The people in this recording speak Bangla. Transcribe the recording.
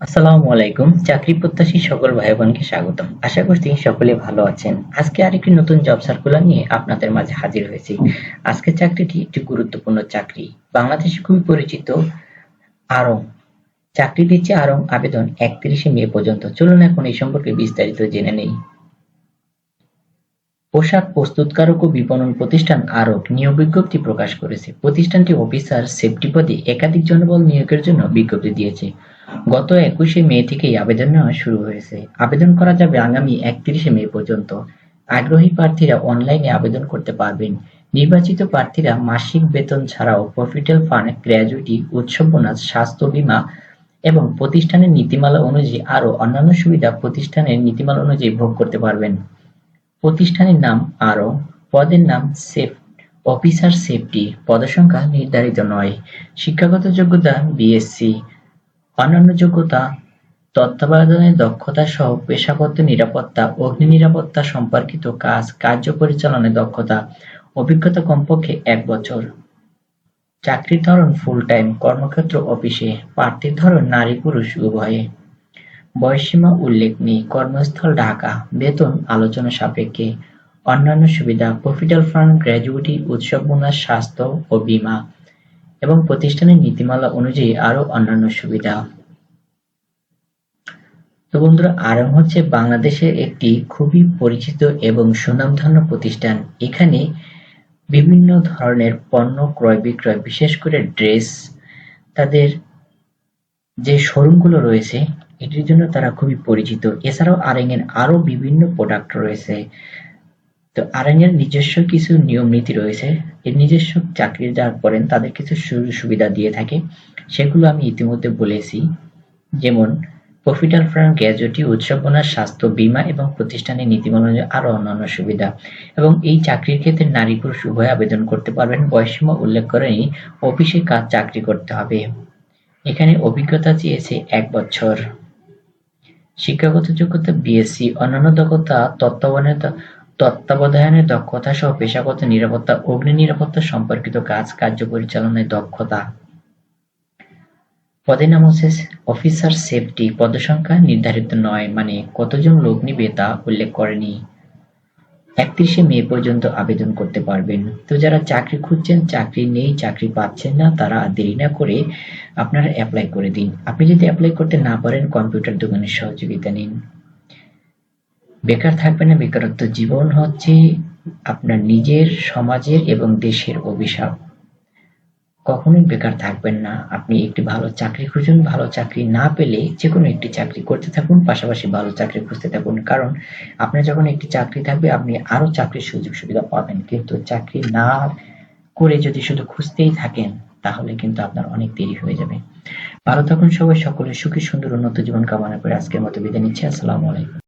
আসসালামু আলাইকুম। চাকরি প্রত্যাশী সকল ভাই বোনকে স্বাগতম। আশা করছি সকলে ভালো আছেন। আজকে আরেকটি নতুন জব সার্কুলার নিয়ে আপনাদের মাঝে হাজির হয়েছি। আজকের চাকরিটি একটি গুরুত্বপূর্ণ চাকরি। বাংলাদেশে খুবই পরিচিত আরং চাকরি দিচ্ছে আরং আবেদন একত্রিশে মে পর্যন্ত। চলুন এখন এই সম্পর্কে বিস্তারিত জেনে নেই। পোশাক প্রস্তুতকারক ও বিপণন প্রতিষ্ঠান আরক নিয়োগ বিজ্ঞপ্তি প্রকাশ করেছে। প্রতিষ্ঠানটি অফিসার সেফটি পদে একাধিক জনবল নিয়োগের জন্য বিজ্ঞপ্তি দিয়েছে। গত একুশে মে থেকেই আবেদন নেওয়া শুরু হয়েছে। আবেদন করা যাবে আগামী একত্রিশে মে পর্যন্ত। আগ্রহী প্রার্থীরা অনলাইনে আবেদন করতে পারবেন। নির্বাচিত প্রার্থীরা মাসিক বেতন ছাড়াও প্রফিটেল ফান্ড, গ্র্যাজুইটি, উৎসব বোনাস, স্বাস্থ্য বীমা এবং প্রতিষ্ঠানের নীতিমালা অনুযায়ী আরও অন্যান্য সুবিধা প্রতিষ্ঠানের নীতিমালা অনুযায়ী ভোগ করতে পারবেন। প্রতিষ্ঠানের নাম আরও। পদের নাম সেফ, অফিসার সেফটি। পদসংখ্যা নির্ধারিত নয়। শিক্ষাগত যোগ্যতা বিএসসি। অন্যান্য যোগ্যতা তত্ত্বাবধানের দক্ষতা সহ পেশাগত নিরাপত্তা, অগ্নি নিরাপত্তা সম্পর্কিত কাজ, কার্য পরিচালনায় দক্ষতা, অভিজ্ঞতা কমপক্ষে এক বছর। চাকরির ধরন ফুল টাইম কর্মক্ষেত্র অফিসে প্রার্থীর ধরন নারী পুরুষ উভয়ে। বয়সীমা উল্লেখ নেই, কর্মস্থল ঢাকা, বেতন আলোচনা সাপেক্ষে। অন্যান্য সুবিধা প্রফিটাল ফান্ড গ্র্যাজুইটি উৎসব বোনাস, স্বাস্থ্য ও বীমা। এবং প্রতিষ্ঠানের নীতিমালা অনুযায়ী আরও অন্যান্য সুবিধা। তো বন্ধুরা আরং হচ্ছে বাংলাদেশের একটি খুবই পরিচিত এবং সুনামধন্য প্রতিষ্ঠান। এখানে বিভিন্ন ধরনের পণ্য ক্রয় বিক্রয়, বিশেষ করে ড্রেস, তাদের যে শোরুমগুলো রয়েছে, এটির জন্য তারা খুবই পরিচিত। এছাড়াও আরেং এর আরও বিভিন্ন প্রোডাক্ট রয়েছে। তো আরেং এর নিজস্ব কিছু নিয়ম নীতি রয়েছে। এর নিজস্ব চাকরি যারা করেন তাদের কিছু সুযোগ সুবিধা দিয়ে থাকে। সেগুলো আমি ইতিমধ্যে বলেছি। যেমন, প্রফিটাল ফার্ম গ্র্যাজুয়েটি উৎসব বোনাস স্বাস্থ্য, বীমা এবং প্রতিষ্ঠানের নীতিমালা অনুযায়ী আরও অন্যান্য সুবিধা। এবং এই চাকরির ক্ষেত্রে নারী পুরুষ উভয় আবেদন করতে পারবেন। বয়সীমা উল্লেখ করেনি অফিসে কাজ চাকরি করতে হবে। এখানে অভিজ্ঞতা চেয়েছে এক বছর। শিক্ষাগত যোগ্যতা বিএসসি, অন্যান্য দক্ষতা তত্ত্বাবধানের তত্ত্বাবধানের দক্ষতা সহ পেশাগত নিরাপত্তা, অগ্নি নিরাপত্তা সম্পর্কিত কাজ, কার্য পরিচালনায় দক্ষতা। পদের নাম হচ্ছে অফিসার সেফটি। পদসংখ্যা নির্ধারিত নয় মানে কতজন লোক নিবে তা উল্লেখ করেনি। একত্রিশে মে পর্যন্ত আবেদন করতে পারবেন। তো যারা চাকরি খুঁজছেন, চাকরি নেই, চাকরি পাচ্ছেন না, তারা দেরি না করে আপনারা অ্যাপ্লাই করে দিন। আপনি যদি অ্যাপ্লাই করতে না পারেন, কম্পিউটার দোকানের সহযোগিতা নিন। বেকার থাকবে না, বেকারত্ব জীবন হচ্ছে আপনার নিজের, সমাজের এবং দেশের অভিশাপ। কখনোই বেকার থাকবেন না। আপনি একটি ভালো চাকরি খুঁজুন। ভালো চাকরি না পেলে যে কোনো একটি চাকরি করতে থাকুন, পাশাপাশি ভালো চাকরি খুঁজতে থাকুন। কারণ আপনার যখন একটি চাকরি থাকবে, আপনি আরও চাকরির সুযোগ সুবিধা পাবেন। কিন্তু চাকরি না করে যদি শুধু খুঁজতেই থাকেন, তাহলে কিন্তু আপনার অনেক দেরি হয়ে যাবে। ভালো থাকুন সবাই। সকলের সুখী, সুন্দর, উন্নত জীবন কামনা করে আজকের মতো বিদায় নিচ্ছি। আসসালামু আলাইকুম।